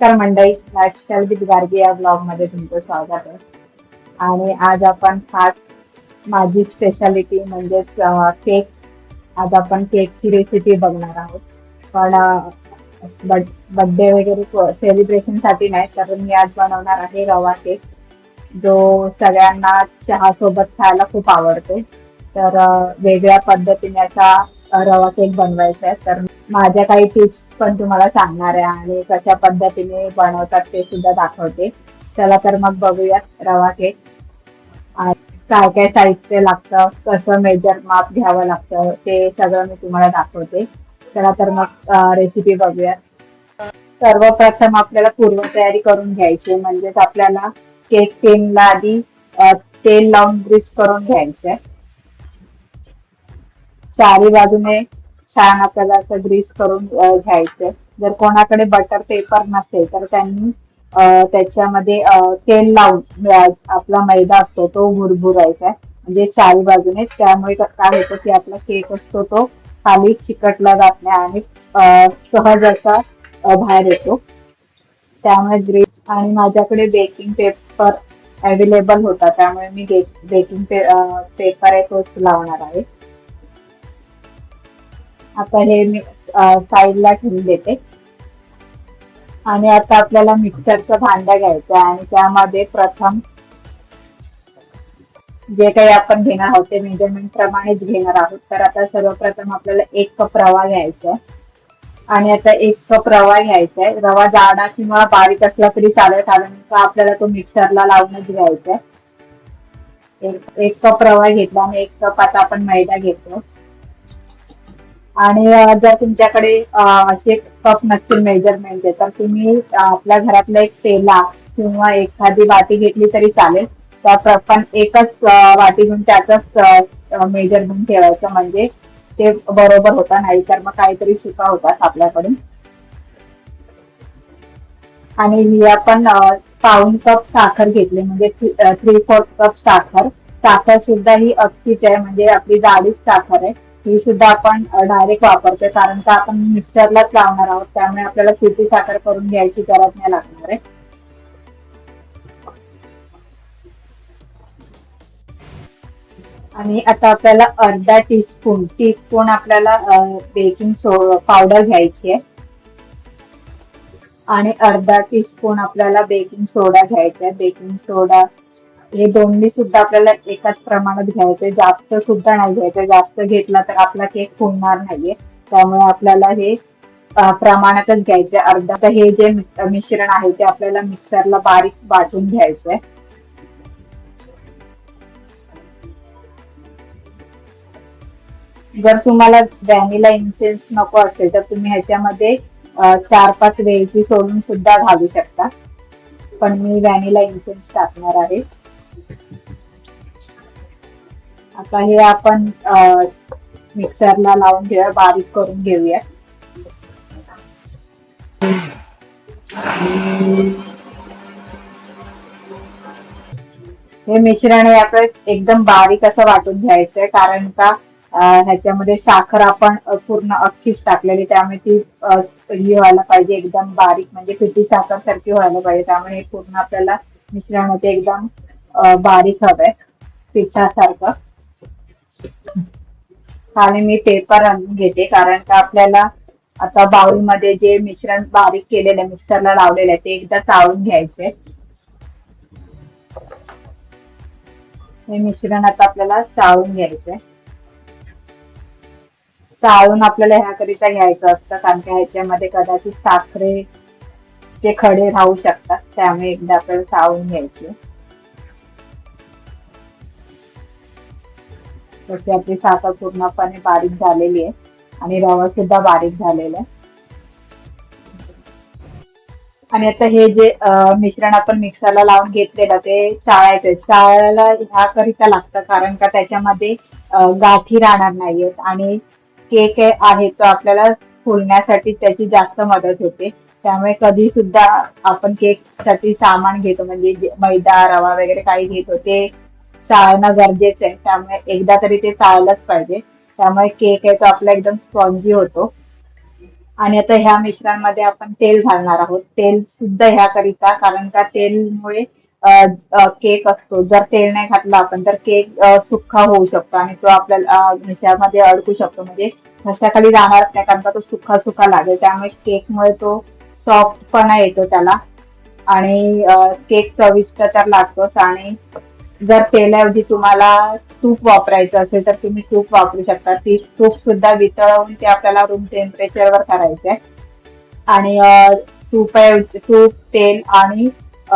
नमस्कार मंडळी. Lifestyle with Gargi या ब्लॉगमध्ये तुमचं स्वागत आहे. आणि आज आपण खास माझी स्पेशालिटी म्हणजे केक आज आपण केकची रेसिपी बघणार आहोत. पण बर्थडे वगैरे सेलिब्रेशनसाठी नाही तर मी आज बनवणार आहे रवा केक जो सगळ्यांना चहा सोबत खायला खूप आवडतो. तर वेगळ्या पद्धतीने असा रवा केक बनवायचा आहे. तर माझ्या काही टिप्स पण तुम्हाला सांगणार आहे आणि कशा पद्धतीने बनवतात ते सुद्धा दाखवते. चला तर मग बघूयात रवा केक आणि काय काय साहित्य लागतं कसं मेजर माप घ्यावं लागतं ते सगळं मी तुम्हाला दाखवते. चला तर मग रेसिपी बघूयात. सर्वप्रथम आपल्याला पूर्वतयारी करून घ्यायची म्हणजेच आपल्याला केक टेनला आधी तेल लावून ग्रीस करून घ्यायचंय. चारी बाजूने छान आपल्याला असं ग्रीस करून घ्यायचं. घ्यायचंय जर कोणाकडे बटर पेपर नसेल तर त्यांनी त्याच्यामध्ये तेल लावून आपला मैदा असतो तो भुरभुरायचा. म्हणजे चारी बाजूने. त्यामुळे काय होतं की आपला केक असतो तो खाली चिकटला जात नाही आणि सहज असा बाहेर येतो. त्यामुळे ग्रीस आणि माझ्याकडे बेकिंग पेपर अवेलेबल होता. त्यामुळे मी बेकिंग पेपर आहे तोच लावणार आहे. आता हे मी साईडला ठेवून देते. आणि आता आपल्याला मिक्सरचं भांडं घ्यायचं आहे आणि त्यामध्ये प्रथम जे काही आपण घेणार आहोत ते मेजरमेंट प्रमाणेच घेणार आहोत. तर आता सर्वप्रथम आपल्याला एक कप रवा घ्यायचा आहे. आणि आता एक कप रवा घ्यायचा आहे. रवा जाडा किंवा बारीक असला तरी चालेल कारण का आपल्याला तो मिक्सरला लावूनच घ्यायचा आहे. एक एक कप रवा घेतला आणि एक कप आता आपण मैदा घेतो आणि जर तुमच्याकडे असे कप नसतील आहे तर तुम्ही आपल्या घरातला एक पेला किंवा एखादी वाटी घेतली तरी चालेल. त्या पण एकच वाटी घेऊन त्याचंच मेजरमेंट ठेवायचं म्हणजे ते बरोबर होता नाही तर मग काहीतरी चुका होतात आपल्याकडून. आणि ही आपण पाऊन पाऊण कप साखर घेतली म्हणजे थ्री फोर्थ कप साखर. साखर सुद्धा ही अगदीच आहे म्हणजे आपली जाडीच साखर आहे. ही सुद्धा आपण डायरेक्ट वापरतोय. कारण का आपण मिक्सरलाच लावणार आहोत. त्यामुळे आपल्याला किती साखर करून घ्यायची गरज नाही लागणार आहे. आणि आता आपल्याला अर्धा टीस्पून टीस्पून आपल्याला बेकिंग सो पावडर घ्यायची आहे. आणि अर्धा टीस्पून आपल्याला बेकिंग सोडा घ्यायचा आहे. बेकिंग सोडा हे दोन्ही सुद्धा आपल्याला एकाच प्रमाणात घ्यायचे. जास्त सुद्धा नाही घ्यायचं. जास्त घेतला तर आपला केक फुलणार नाहीये. त्यामुळे आपल्याला हे प्रमाणातच घ्यायचे. अर्धा तर हे जे मिश्रण आहे ते आपल्याला मिक्सरला बारीक वाटून घ्यायचंय. जर तुम्हाला व्हॅनिला इन्सेन्स नको असेल तर तुम्ही ह्याच्यामध्ये चार पाच वेलची सोडून सुद्धा घालू शकता. पण मी व्हॅनिला इन्सेन्स टाकणार आहे. आता हे आपण मिक्सरला लावून घेऊया बारीक करून घेऊया. हे मिश्रण हे आपण एकदम बारीक असं वाटून घ्यायचंय कारण का ह्याच्यामध्ये साखर आपण पूर्ण अख्खीच टाकलेली त्यामुळे ती ही व्हायला पाहिजे एकदम बारीक म्हणजे पिठी साखर सारखी व्हायला पाहिजे त्यामुळे हे पूर्ण आपल्याला मिश्रण एकदम बारीक हवंय पिठासारखं. आणि मी पेपर आणून घेते. कारण का आपल्याला आता बाउलमध्ये जे मिश्रण बारीक केलेलं आहे मिक्सरला लावलेलं आहे ते एकदा चाळून घ्यायचे. हे मिश्रण आता आपल्याला चाळून घ्यायचंय चाळून आपल्याला ह्याकरिता घ्यायचं असतं कारण की ह्याच्यामध्ये कदाचित साखरे ते खडे राहू शकतात त्यामुळे एकदा आपल्याला चाळून घ्यायचे. तशी आपली साखर पूर्णपणे बारीक झालेली आहे. आणि रवा सुद्धा बारीक झालेला आहे. आणि आता हे जे मिश्रण आपण मिक्सरला लावून घेतलेलं ते चाळायचं चाळायला ह्याकरिता लागतं कारण का त्याच्यामध्ये गाठी राहणार नाहीयेत. आणि केक आहे तो आपल्याला फुलण्यासाठी त्याची जास्त मदत होते. त्यामुळे कधी सुद्धा आपण केकसाठी सामान घेतो. म्हणजे मैदा रवा वगैरे काही घेतो ते चाळणं गरजेचं आहे. त्यामुळे एकदा तरी ते चाळलंच पाहिजे. त्यामुळे केक आहे तो आपला एकदम स्पॉन्जी होतो. आणि आता ह्या मिश्रणामध्ये आपण तेल घालणार आहोत. तेल सुद्धा ह्याकरिता कारण का तेलमुळे केक असतो. जर तेल नाही घातला आपण तर केक सुक्का होऊ शकतो आणि तो आपल्याला ह्याच्यामध्ये अडकू शकतो. म्हणजे घशाखाली राहणार नाही कारण का तो सुखा सुखा लागेल. त्यामुळे केकमुळे तो सॉफ्टपणा येतो त्याला. आणि केक चविष्ट तर लागतोच आणि जर तेलाऐवजी तुम्हाला तूप वापरायचं असेल तर तुम्ही तूप वापरू शकता. ती तूप सुद्धा वितळवून ते आपल्याला रूम टेम्परेचरवर करायचे आणि तूप तूप तेल आणि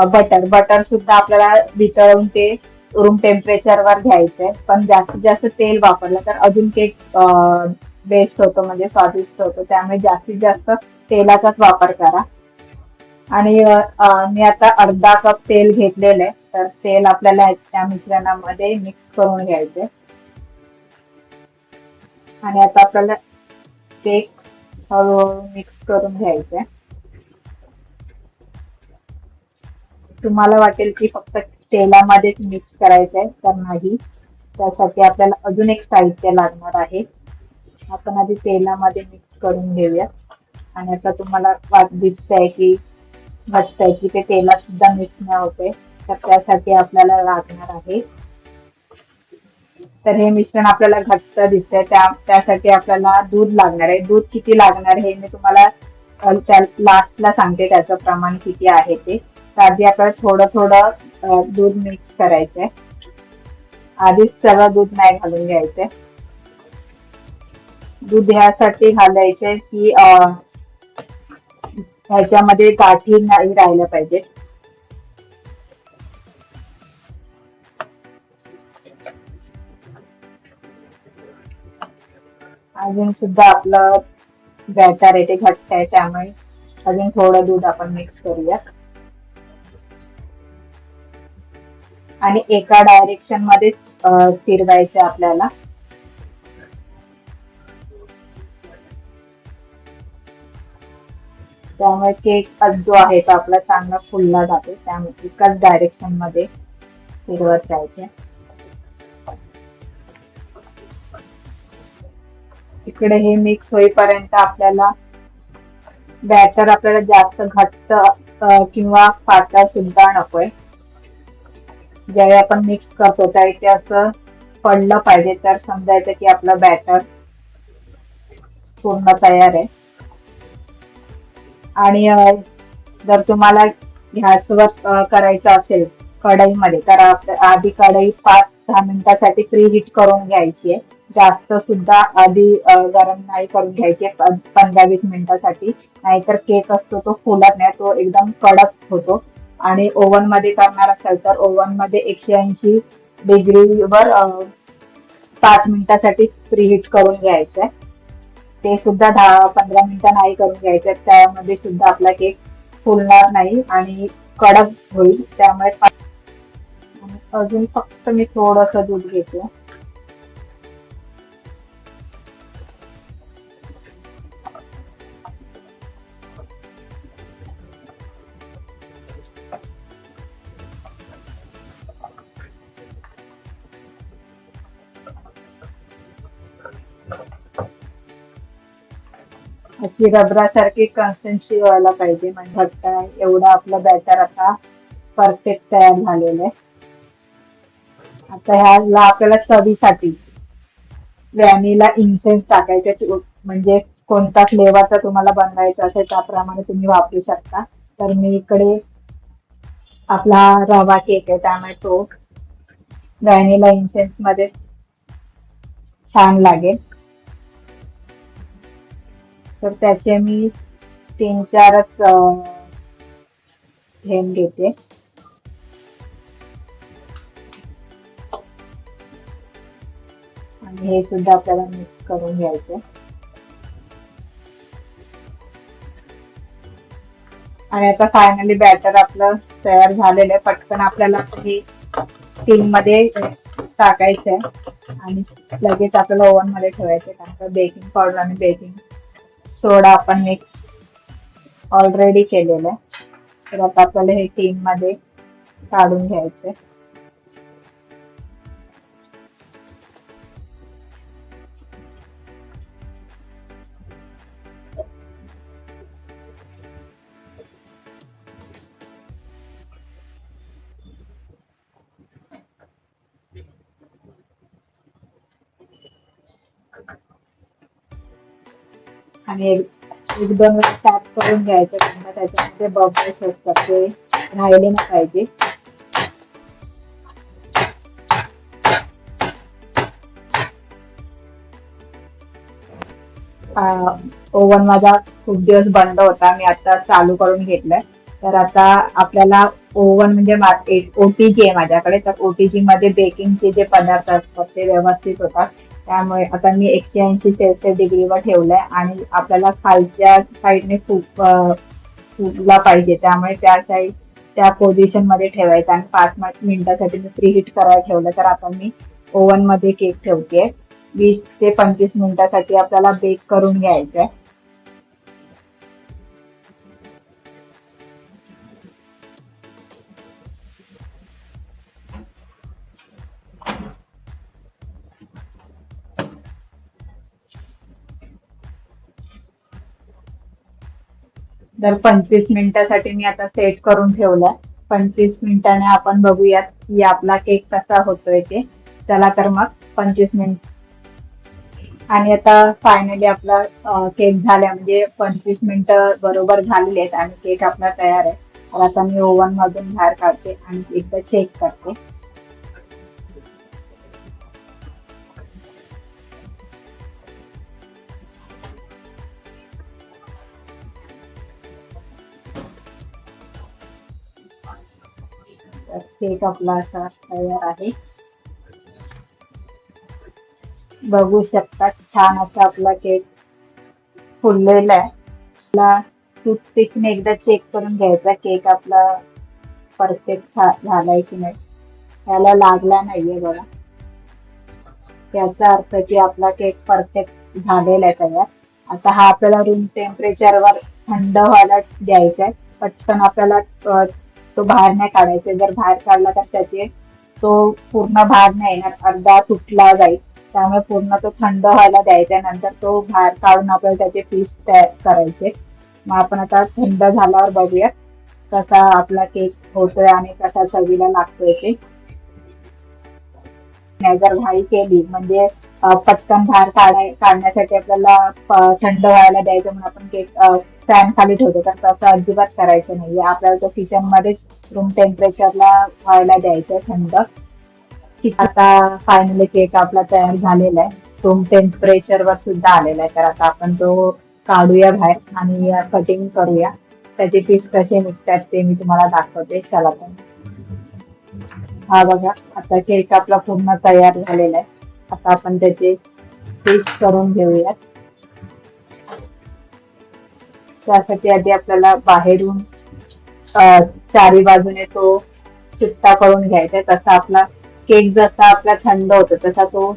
बटर बटर सुद्धा आपल्याला वितळवून ते रूम टेम्परेचरवर घ्यायचंय. पण जास्तीत जास्त तेल वापरलं तर अजून केक बेस्ट होतो म्हणजे स्वादिष्ट होतो. त्यामुळे जास्तीत जास्त तेलाचाच वापर करा. आणि मी आता अर्धा कप तेल घेतलेलं आहे. तर तेल आपल्याला त्या मिश्रणामध्ये मिक्स करून घ्यायचे. आणि आता आपल्याला ते हळूहळू मिक्स करून घ्यायचे. तुम्हाला वाटेल की फक्त तेलामध्येच मिक्स करायचंय तर नाही. त्यासाठी आपल्याला अजून एक साहित्य लागणार आहे. आपण आधी तेलामध्ये मिक्स करून घेऊया. आणि आता तुम्हाला वाट दिसतंय की वाटतंय की ते तेलात सुद्धा मिक्स नाही होते तर त्यासाठी आपल्याला लागणार आहे. तर हे मिश्रण आपल्याला घट्ट दिसतंय. त्या त्यासाठी आपल्याला दूध लागणार आहे. दूध किती लागणार हे मी तुम्हाला लास्टला सांगते त्याचं प्रमाण किती आहे ते. तर आधी आपल्याला थोडं थोडं दूध मिक्स करायचंय. आधीच सगळं दूध नाही घालून घ्यायचंय. दूध ह्यासाठी घालायचंय की ह्याच्यामध्ये गाठी नाही राहिल्या पाहिजे. अजून सुद्धा आपलं बॅटर आहे ते घट्ट आहे त्यामुळे अजून थोडं दूध आपण मिक्स करूया आणि एका डायरेक्शनमध्ये फिरवायचे आपल्याला. त्यामुळे केक जो आहे तो आपला चांगला फुलला जातो. त्यामुळे एकाच डायरेक्शनमध्ये फिरवत राहायचे. इकडे हे मिक्स होईपर्यंत आपल्याला बॅटर आपल्याला जास्त घट्ट किंवा पातळ सुद्धा नकोय. ज्यावेळी आपण मिक्स करतो त्यावेळी ते असं पडलं पाहिजे. तर समजायचं की आपलं बॅटर पूर्ण तयार आहे. आणि जर तुम्हाला गॅसवर करायचं असेल कढईमध्ये तर आधी कढई पाच दहा मिनिटासाठी प्री हिट करून घ्यायची आहे. जास्त सुद्धा आधी गरम नाही करून घ्यायची पंधरा वीस मिनिटासाठी. नाहीतर केक असतो तो फुलत नाही तो एकदम कडक होतो. आणि ओव्हनमध्ये करणार असेल तर ओव्हनमध्ये एकशे ऐंशी डिग्रीवर पाच मिनिटासाठी प्रीहीट करून घ्यायचंय. ते सुद्धा दहा पंधरा मिनिटं नाही करून घ्यायचं त्यामध्ये सुद्धा आपला केक फुलणार नाही आणि कडक होईल. त्यामुळे अजून फक्त मी थोडस दूध घेते. अशी रबरासारखी कन्स्टन्सी व्हायला पाहिजे. म्हणजे घट्ट एवढं आपलं बॅटर आता परफेक्ट तयार झालेलं आहे. आता ह्याला आपल्याला चवीसाठी व्हॅनिला इन्सेन्स टाकायचे. म्हणजे कोणता फ्लेवरचा तुम्हाला बनवायचा असेल त्याप्रमाणे तुम्ही वापरू शकता. तर मी इकडे आपला रवा केक आहे त्यामुळे तो व्हॅनिला इन्सेन्समध्ये छान लागेल. तर त्याचे मी तीन चारच थेंब घेते. आणि हे सुद्धा आपल्याला मिक्स करून घ्यायचे. आणि आता फायनली बॅटर आपलं तयार झालेलं आहे. पटकन आपल्याला हे टीममध्ये टाकायचंय. आणि लगेच आपल्याला ओव्हनमध्ये ठेवायचे कारण बेकिंग पावडर आणि बेकिंग सोडा आपण मिक्स ऑलरेडी केलेला आहे तर आता आपल्याला हे टीममध्ये काढून घ्यायचे Thank you. आणि एक दोन वेळा टॅप करून घ्यायचं कारण त्याच्यामध्ये बबल्स असतात ते राहिले ना पाहिजे. ओव्हन माझा खूप दिवस बंद होता मी आता चालू करून घेतलाय. तर आता आपल्याला ओव्हन म्हणजे ओटीजी आहे माझ्याकडे तर ओटीजी मध्ये बेकिंगचे जे पदार्थ असतात ते व्यवस्थित होतात. त्यामुळे आता मी एकशे ऐंशी सेल्सिअस डिग्रीवर ठेवलंय आणि आपल्याला खालच्या साईडने खूप फुगला पाहिजे. त्यामुळे त्या साईड त्या पोझिशनमध्ये ठेवायचं आणि पाच मिनिटासाठी मी प्री हिट करायला ठेवलं. तर आता मी ओव्हनमध्ये केक ठेवते वीस ते पंचवीस मिनिटासाठी आपल्याला बेक करून घ्यायचं आहे तर पंचवीस मिनिटासाठी मी आता सेट करून ठेवलाय. पंचवीस मिनिटाने आपण बघूयात की आपला केक कसा होतोय ते. चला तर मग पंचवीस मिनिट. आणि आता फायनली आपला केक झाला म्हणजे पंचवीस मिनिटं बरोबर झालेली आहेत आणि केक आपला तयार आहे. तर आता मी ओव्हन मधून बाहेर काढते आणि एकदा चेक करते. केक आपला असा तयार आहे. बघू शकता छान असा आपला केक फुललेला आहे. आपला टूथपिकने एकदा चेक करून घ्यायचा केक आपला परफेक्ट झालाय की नाही. त्याला लागला नाहीये बघा. याचा अर्थ की आपला केक परफेक्ट झालेला आहे तयार. आता हा आपल्याला रूम टेम्परेचरवर थंड व्हायला द्यायचा आहे. पटकन आपल्याला तो बाहेर नाही काढायचा. जर बाहेर काढला तर त्याचे तो पूर्ण बाहेर नाही येणार. अर्धा तुटला जाईल. त्यामुळे पूर्ण तो थंड व्हायला द्यायचा. नंतर तो बाहेर काढून आपल्याला त्याचे पीस तयार करायचे. मग आपण आता थंड झाल्यावर बघूया कसा आपला केक होतोय आणि कसा चवीला लागतोय ते. जर घाई केली म्हणजे पटकन बाहेर काढाय काढण्यासाठी आपल्याला थंड व्हायला द्यायचं म्हणून आपण केक फॅन खाली ठेवतो तर तसं अजिबात करायचं नाहीये. आपल्याला तो किचन मध्येच रूम टेम्परेचरला व्हायला द्यायचं थंड. आता फायनली केक आपला तयार झालेला आहे. रूम टेम्परेचर वर सुद्धा आलेला आहे. तर आता आपण तो काढूया बाहेर आणि कटिंग करूया. त्याचे पीस कसे निघतात ते मी तुम्हाला दाखवते. चला पण हा बघा आता केक आपला पूर्ण तयार झालेला आहे. आता आपण त्याचे पीस करून घेऊयात. त्यासाठी आधी आपल्याला बाहेरून चारी बाजूने तो सुट्टा करून घ्यायचा तसा आपला केक जसा आपला थंड होतो तसा तो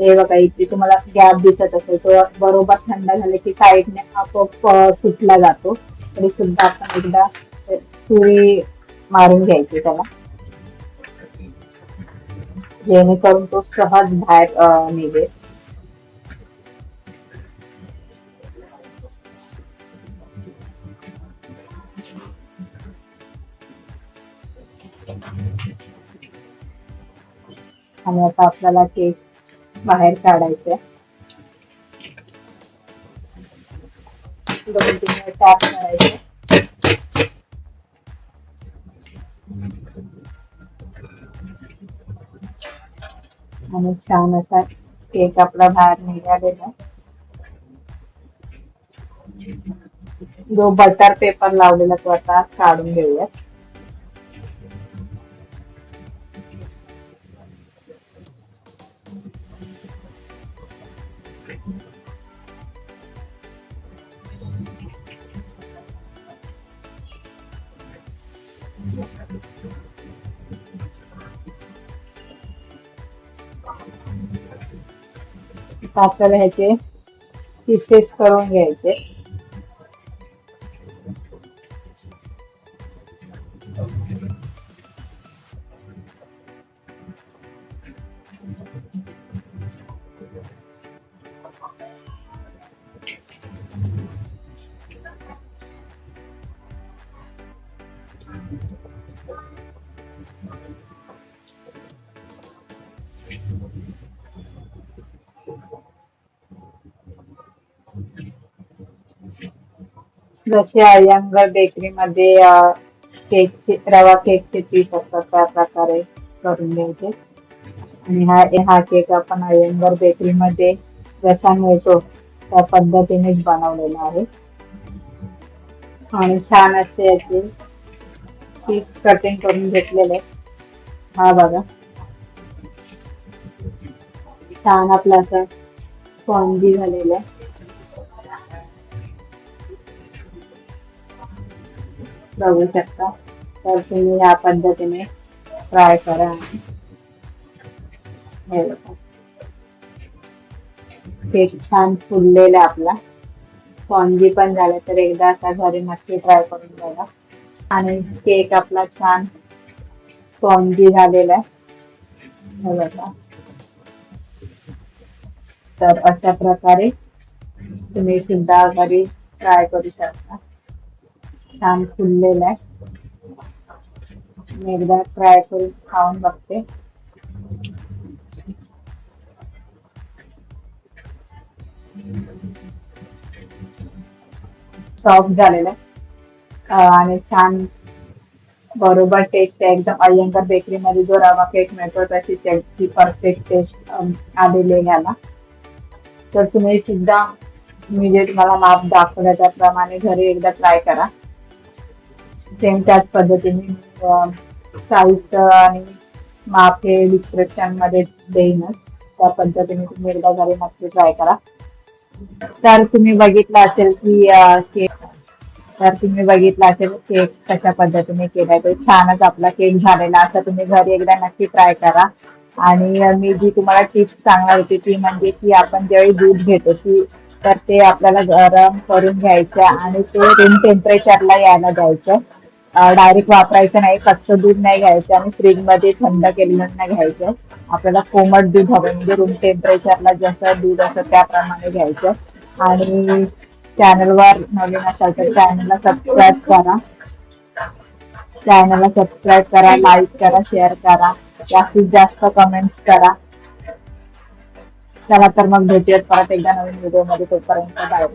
हे बघा इथे तुम्हाला गॅप दिसत असेल. तो बरोबर थंड झाले की साईडने आपोआप सुटला जातो. तरी सुद्धा आपण एकदा सुरी मारून घ्यायची त्याला. जेणेकरून तो सहज बाहेर निघेल. आणि आता आपल्याला केक बाहेर काढायचे दोन तीन टॅप करायचे. आणि छान असा केक आपला बाहेर निघालेला. जो बटर पेपर लावलेला तो आता काढून घेऊयात. आपल्याला ह्याचे पीसेस करून घ्यायचे. जसे अय्यंगर बेकरीमध्ये केकचे रवा केकचे पीस असतात त्या प्रकारे करून घ्यायचे आणि हा हा केक आपण अय्यंगर बेकरीमध्ये जसा मिळतो त्या पद्धतीनेच बनवलेला आहे. आणि छान असे याचे पीस कटिंग करून घेतलेले. हा बघा. छान आपला असं स्पॉन्जी झालेला आहे. बघू शकता. तर तुम्ही या पद्धतीने ट्राय करा. हे केक छान फुललेला आहे आपला. स्पॉन्जी पण झाला तर एकदा असा घरी नक्की ट्राय करून बघा. आणि केक आपला छान स्पॉन्जी झालेला आहे. हे बघा. तर अशा प्रकारे तुम्ही सुद्धा घरी ट्राय करू शकता. छान फुललेला आहे. मी एकदा ट्राय करून खाऊन बघते. सॉफ्ट झालेला आहे. आणि छान बरोबर टेस्ट आहे. एकदम अयंकर बेकरी मध्ये जो रवा केक मिळतो तशी त्याची परफेक्ट टेस्ट आलेली आहे याला. तर तुम्ही सुद्धा मी जे तुम्हाला माप दाखवल्या त्याप्रमाणे घरी एकदा ट्राय करा. सेम त्याच पद्धतीने साहित्य आणि माप हे डिस्क्रिप्शनमध्ये देईनच. त्या पद्धतीने तुम्ही एकदा घरी नक्की ट्राय करा. तर तुम्ही बघितलं असेल की केक तर तुम्ही बघितलं असेल केक कशा पद्धतीने केलाय तो छानच आपला केक झालेला. असं तुम्ही घरी एकदा नक्की ट्राय करा. आणि मी जी तुम्हाला टिप्स सांगणार होती ती म्हणजे की आपण ज्यावेळी दूध घेतो ती तर ते आपल्याला गरम करून घ्यायचं आणि ते रूम टेम्परेचरला यायला द्यायचं. डायरेक्ट वापरायचं नाही कच्चं दूध नाही घ्यायचं आणि फ्रीजमध्ये थंड केलेलं नाही घ्यायचं. आपल्याला कोमट दूध हवं म्हणजे रूम टेम्परेचरला जसं दूध असतं त्याप्रमाणे घ्यायचं. आणि चॅनलवर नवीन असाल तर चॅनलला सबस्क्राईब करा. चॅनलला सबस्क्राईब करा लाईक करा शेअर करा. जास्तीत जास्त कमेंट करा. चला तर मग भेटूयात परत एकदा नवीन व्हिडिओमध्ये तोपर्यंत. बाय